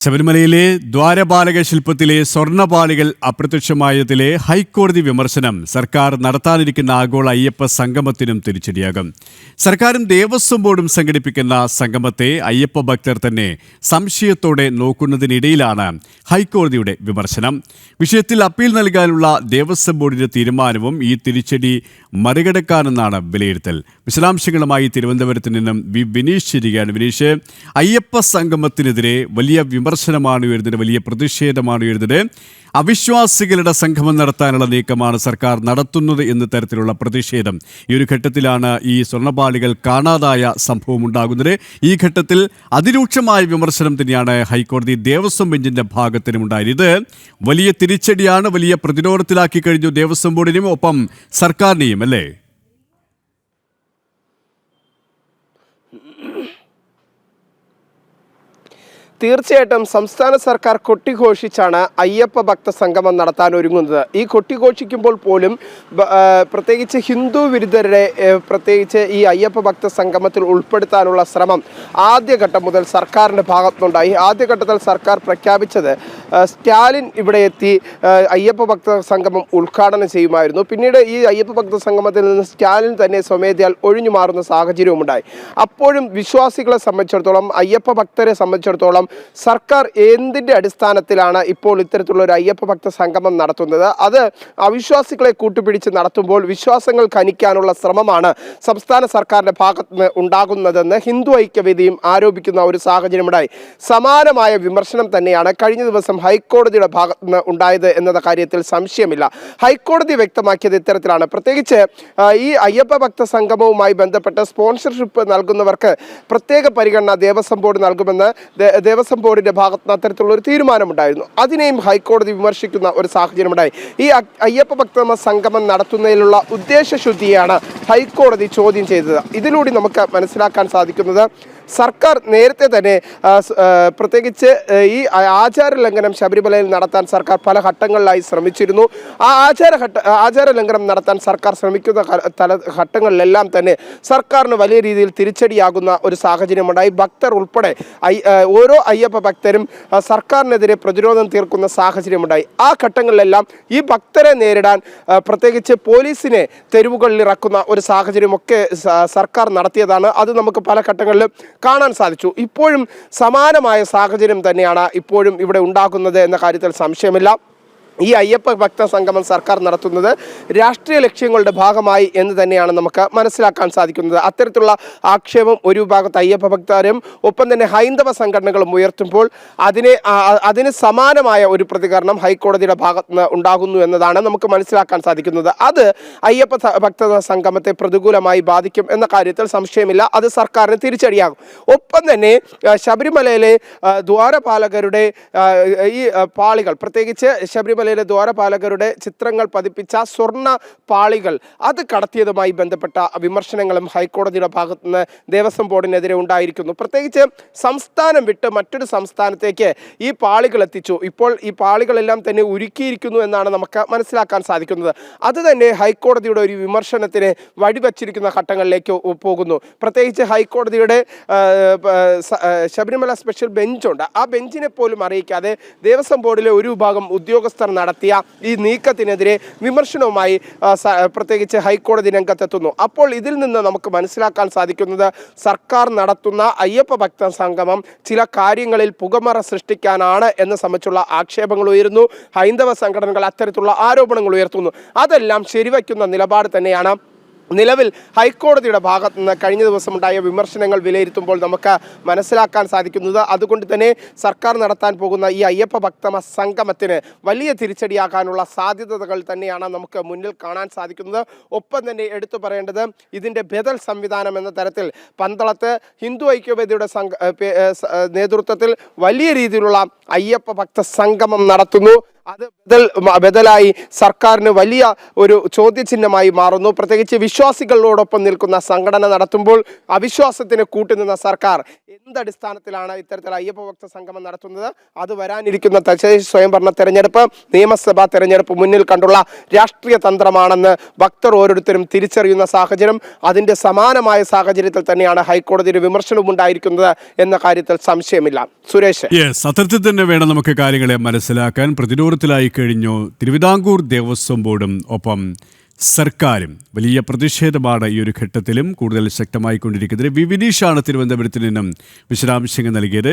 ശബരിമലയിലെ ദ്വാരപാലക ശില്പത്തിലെ സ്വർണപാളികൾ അപ്രത്യക്ഷമായതിലെ ഹൈക്കോടതി വിമർശനം സർക്കാർ നടത്താനിരിക്കുന്ന ആഗോള അയ്യപ്പ സംഗമത്തിനും തിരിച്ചടിയാകും. സർക്കാരും ദേവസ്വം ബോർഡും സംഘടിപ്പിക്കുന്ന സംഗമത്തെ അയ്യപ്പ ഭക്തർ തന്നെ സംശയത്തോടെ നോക്കുന്നതിനിടയിലാണ് ഹൈക്കോടതിയുടെ വിമർശനം. വിഷയത്തിൽ അപ്പീൽ നൽകാനുള്ള ദേവസ്വം ബോർഡിന്റെ തീരുമാനവും ഈ തിരിച്ചടി മറികടക്കാനെന്നാണ് വിലയിരുത്തൽ. വിശദാംശങ്ങളുമായി തിരുവനന്തപുരത്ത് നിന്നും വി വിനീഷ് ചിരികയാണ്. വിനീഷ് അയ്യപ്പ സംഗമത്തിനെതിരെ വലിയ വിമർശനമാണ് ഉയരുന്നത് വലിയ പ്രതിഷേധമാണ് ഉയരുന്നത് അവിശ്വാസികളുടെ സംഗമം നടത്താനുള്ള നീക്കമാണ് സർക്കാർ നടത്തുന്നത് എന്ന തരത്തിലുള്ള പ്രതിഷേധം. ഈ ഒരു ഘട്ടത്തിലാണ് ഈ സ്വർണപാളികൾ കാണാതായ സംഭവം ഉണ്ടാകുന്നത്. ഈ ഘട്ടത്തിൽ അതിരൂക്ഷമായ വിമർശനം തന്നെയാണ് ഹൈക്കോടതി ദേവസ്വം ബെഞ്ചിന്റെ ഭാഗത്തിനും ഉണ്ടായത്. ഇത് വലിയ തിരിച്ചടിയാണ് വലിയ പ്രതിരോധത്തിലാക്കി കഴിഞ്ഞു ദേവസ്വം ബോർഡിനെയും ഒപ്പം സർക്കാരിനെയും അല്ലേ? തീർച്ചയായിട്ടും സംസ്ഥാന സർക്കാർ കൊട്ടിഘോഷിച്ചാണ് അയ്യപ്പ ഭക്ത സംഗമം നടത്താൻ ഒരുങ്ങുന്നത്. ഈ കൊട്ടിഘോഷിക്കുമ്പോൾ പോലും പ്രത്യേകിച്ച് ഹിന്ദു വിരുദ്ധരുടെ പ്രത്യേകിച്ച് ഈ അയ്യപ്പ ഭക്ത സംഗമത്തിൽ ഉൾപ്പെടുത്താനുള്ള ശ്രമം ആദ്യഘട്ടം മുതൽ സർക്കാരിന്റെ ഭാഗത്തുനിന്നുണ്ടായി. ആദ്യഘട്ടത്തിൽ സർക്കാർ പ്രഖ്യാപിച്ചത് സ്റ്റാലിൻ ഇവിടെ എത്തി അയ്യപ്പ ഭക്ത സംഗമം ഉദ്ഘാടനം ചെയ്യുമായിരുന്നു. പിന്നീട് ഈ അയ്യപ്പ ഭക്ത സംഗമത്തിൽ നിന്ന് സ്റ്റാലിൻ തന്നെ സ്വമേധയാൽ ഒഴിഞ്ഞു മാറുന്ന സാഹചര്യവും ഉണ്ടായി അപ്പോഴും വിശ്വാസികളെ സംബന്ധിച്ചിടത്തോളം അയ്യപ്പ ഭക്തരെ സംബന്ധിച്ചിടത്തോളം സർക്കാർ എന്തിന്റെ അടിസ്ഥാനത്തിലാണ് ഇപ്പോൾ ഇത്തരത്തിലുള്ള ഒരു അയ്യപ്പ ഭക്ത സംഗമം നടത്തുന്നത്? അത് അവിശ്വാസികളെ കൂട്ടുപിടിച്ച് നടത്തുമ്പോൾ വിശ്വാസങ്ങൾ ഖനിക്കാനുള്ള ശ്രമമാണ് സംസ്ഥാന സർക്കാരിന്റെ ഭാഗത്ത് നിന്ന് ഉണ്ടാകുന്നതെന്ന് ഹിന്ദു ഐക്യവേദിയും ആരോപിക്കുന്ന ഒരു സാഹചര്യമുണ്ടായി. സമാനമായ വിമർശനം തന്നെയാണ് കഴിഞ്ഞ ദിവസം ഹൈക്കോടതിയുടെ ഭാഗത്ത് നിന്ന് ഉണ്ടായത് എന്ന കാര്യത്തിൽ സംശയമില്ല. ഹൈക്കോടതി വ്യക്തമാക്കിയത് ഇത്തരത്തിലാണ്. പ്രത്യേകിച്ച് ഈ അയ്യപ്പ ഭക്ത സംഗമവുമായി ബന്ധപ്പെട്ട് സ്പോൺസർഷിപ്പ് നൽകുന്നവർക്ക് പ്രത്യേക പരിഗണന ദേവസ്വം ബോർഡ് നൽകുമെന്ന് ദേവസ്വം ബോർഡിന്റെ ഭാഗത്ത് നിന്ന് അത്തരത്തിലുള്ള ഒരു തീരുമാനമുണ്ടായിരുന്നു. അതിനെയും ഹൈക്കോടതി വിമർശിക്കുന്ന ഒരു സാഹചര്യമുണ്ടായി. ഈ അയ്യപ്പ ഭക്തമ സംഗമം നടത്തുന്നതിലുള്ള ഉദ്ദേശശുദ്ധിയാണ് ഹൈക്കോടതി ചോദ്യം ചെയ്തത്. ഇതിലൂടെ നമുക്ക് മനസ്സിലാക്കാൻ സാധിക്കുന്നത് സർക്കാർ നേരത്തെ തന്നെ പ്രത്യേകിച്ച് ഈ ആചാര ലംഘനം ശബരിമലയിൽ നടത്താൻ സർക്കാർ പല ഘട്ടങ്ങളിലായി ശ്രമിച്ചിരുന്നു. ആ ആചാര ഘട്ട ആചാര ലംഘനം നടത്താൻ സർക്കാർ ശ്രമിക്കുന്ന തല ഘട്ടങ്ങളിലെല്ലാം തന്നെ സർക്കാരിന് വലിയ രീതിയിൽ തിരിച്ചടിയാകുന്ന ഒരു സാഹചര്യമുണ്ടായി. ഭക്തർ ഉൾപ്പെടെ ഓരോ അയ്യപ്പ ഭക്തരും സർക്കാരിനെതിരെ പ്രതിരോധം തീർക്കുന്ന സാഹചര്യമുണ്ടായി. ആ ഘട്ടങ്ങളിലെല്ലാം ഈ ഭക്തരെ നേരിടാൻ പ്രത്യേകിച്ച് പോലീസിനെ തെരുവുകളിൽ ഇറക്കുന്ന ഒരു സാഹചര്യമൊക്കെ സർക്കാർ നടത്തിയതാണ്. അത് നമുക്ക് പല ഘട്ടങ്ങളിലും കാണാൻ സാധിച്ചു. ഇപ്പോഴും സമാനമായ സാഹചര്യം തന്നെയാണ് ഇപ്പോഴും ഇവിടെ ഉണ്ടാക്കുന്നത് എന്ന കാര്യത്തിൽ സംശയമില്ല. ഈ അയ്യപ്പ ഭക്ത സംഗമം സർക്കാർ നടത്തുന്നത് രാഷ്ട്രീയ ലക്ഷ്യങ്ങളുടെ ഭാഗമായി എന്ന് തന്നെയാണ് നമുക്ക് മനസ്സിലാക്കാൻ സാധിക്കുന്നത്. അത്തരത്തിലുള്ള ആക്ഷേപം ഒരു ഭാഗത്ത് അയ്യപ്പ ഭക്തരും ഒപ്പം തന്നെ ഹൈന്ദവ സംഘടനകളും ഉയർത്തുമ്പോൾ അതിനെ അതിന് സമാനമായ ഒരു പ്രതികരണം ഹൈക്കോടതിയുടെ ഭാഗത്ത് നിന്ന് ഉണ്ടാകുന്നു എന്നതാണ് നമുക്ക് മനസ്സിലാക്കാൻ സാധിക്കുന്നത്. അത് അയ്യപ്പ ഭക്ത സംഗമത്തെ പ്രതികൂലമായി ബാധിക്കും എന്ന കാര്യത്തിൽ സംശയമില്ല. അത് സർക്കാരിന് തിരിച്ചടിയാകും. ഒപ്പം തന്നെ ശബരിമലയിലെ ദ്വാരപാലകരുടെ ഈ പാളികൾ പ്രത്യേകിച്ച് ശബരിമലയിലെ ദ്വാരപാലകരുടെ ചിത്രങ്ങൾ പതിപ്പിച്ച സ്വർണ പാളികൾ അത് കടത്തിയതുമായി ബന്ധപ്പെട്ട വിമർശനങ്ങളും ഹൈക്കോടതിയുടെ ഭാഗത്തു നിന്ന് ദേവസ്വം ബോർഡിനെതിരെ ഉണ്ടായിരിക്കുന്നു. പ്രത്യേകിച്ച് സംസ്ഥാനം വിട്ട് മറ്റൊരു സംസ്ഥാനത്തേക്ക് ഈ പാളികൾ എത്തിച്ചു. ഇപ്പോൾ ഈ പാളികളെല്ലാം തന്നെ ഉരുക്കിയിരിക്കുന്നു എന്നാണ് നമുക്ക് മനസ്സിലാക്കാൻ സാധിക്കുന്നത്. അത് തന്നെ ഹൈക്കോടതിയുടെ ഒരു വിമർശനത്തിന് വഴിവച്ചിരിക്കുന്ന ഘട്ടങ്ങളിലേക്ക് പോകുന്നു. പ്രത്യേകിച്ച് ഹൈക്കോടതിയുടെ ശബരിമല സ്പെഷ്യൽ ബെഞ്ചുണ്ട്. ആ ബെഞ്ചിനെ പോലും അറിയിക്കാതെ ദേവസ്വം ബോർഡിലെ ഒരു വിഭാഗം ഉദ്യോഗസ്ഥർ നടത്തിയ ഈ നീക്കത്തിനെതിരെ വിമർശനവുമായി പ്രത്യേകിച്ച് ഹൈക്കോടതി രംഗത്തെത്തുന്നു. അപ്പോൾ ഇതിൽ നിന്ന് നമുക്ക് മനസ്സിലാക്കാൻ സാധിക്കുന്നത് സർക്കാർ നടത്തുന്ന അയ്യപ്പ ഭക്ത സംഗമം ചില കാര്യങ്ങളിൽ പുകമറ സൃഷ്ടിക്കാനാണ് എന്ന് സംബന്ധിച്ചുള്ള ആക്ഷേപങ്ങൾ ഉയരുന്നു. ഹൈന്ദവ സംഘടനകൾ അത്തരത്തിലുള്ള ആരോപണങ്ങൾ ഉയർത്തുന്നു. അതെല്ലാം ശരിവയ്ക്കുന്ന നിലപാട് തന്നെയാണ് നിലവിൽ ഹൈക്കോടതിയുടെ ഭാഗത്ത് നിന്ന് കഴിഞ്ഞ ദിവസം ഉണ്ടായ വിമർശനങ്ങൾ വിലയിരുത്തുമ്പോൾ നമുക്ക് മനസ്സിലാക്കാൻ സാധിക്കുന്നത് അതുകൊണ്ട് തന്നെ സർക്കാർ നടത്താൻ പോകുന്ന ഈ അയ്യപ്പ ഭക്തമ സംഗമത്തിന് വലിയ തിരിച്ചടിയാകാനുള്ള സാധ്യതകൾ തന്നെയാണ് നമുക്ക് മുന്നിൽ കാണാൻ സാധിക്കുന്നത്. ഒപ്പം തന്നെ എടുത്തു പറയേണ്ടത് ഇതിന്റെ ബദൽ സംവിധാനം എന്ന തരത്തിൽ പന്തളത്ത് ഹിന്ദു ഐക്യവേദിയുടെ നേതൃത്വത്തിൽ വലിയ രീതിയിലുള്ള അയ്യപ്പ ഭക്ത സംഗമം നടത്തുന്നു. അത് ബദൽ ബദലായി സർക്കാരിന് വലിയ ഒരു ചോദ്യചിഹ്നമായി മാറുന്നു. പ്രത്യേകിച്ച് വിശ്വാസികളോടൊപ്പം നിൽക്കുന്ന സംഘടന നടത്തുമ്പോൾ അവിശ്വാസത്തിന് കൂട്ടുനിന്ന സർക്കാർ എന്തടിസ്ഥാനത്തിലാണ് ഇത്തരത്തിൽ അയ്യപ്പ ഭക്ത സംഗമം നടത്തുന്നത്? അത് വരാനിരിക്കുന്ന തദ്ദേശ സ്വയംഭരണ തെരഞ്ഞെടുപ്പ് നിയമസഭാ തെരഞ്ഞെടുപ്പ് മുന്നിൽ കണ്ടുള്ള രാഷ്ട്രീയ തന്ത്രമാണെന്ന് ഭക്തർ ഓരോരുത്തരും തിരിച്ചറിയുന്ന സാഹചര്യം. അതിന്റെ സമാനമായ സാഹചര്യത്തിൽ തന്നെയാണ് ഹൈക്കോടതിയുടെ വിമർശനവും ഉണ്ടായിരിക്കുന്നത് എന്ന കാര്യത്തിൽ സംശയമില്ല. സുരേഷ്. യെസ് അത്തരത്തിൽ തന്നെ വേണം നമുക്ക് കാര്യങ്ങളെ മനസ്സിലാക്കാൻ. പ്രതിരോധത്തിലായി കഴിഞ്ഞു തിരുവിതാംകൂർ ദേവസ്വം ബോർഡും ഒപ്പം സർക്കാരും. വലിയ പ്രതിഷേധമാണ് ഈ ഒരു ഘട്ടത്തിലും കൂടുതൽ ശക്തമായിക്കൊണ്ടിരിക്കുന്നത്. വി വിനീഷാണ് തിരുവനന്തപുരത്ത് നിന്നും വിശദാംശങ്ങൾ നൽകിയത്.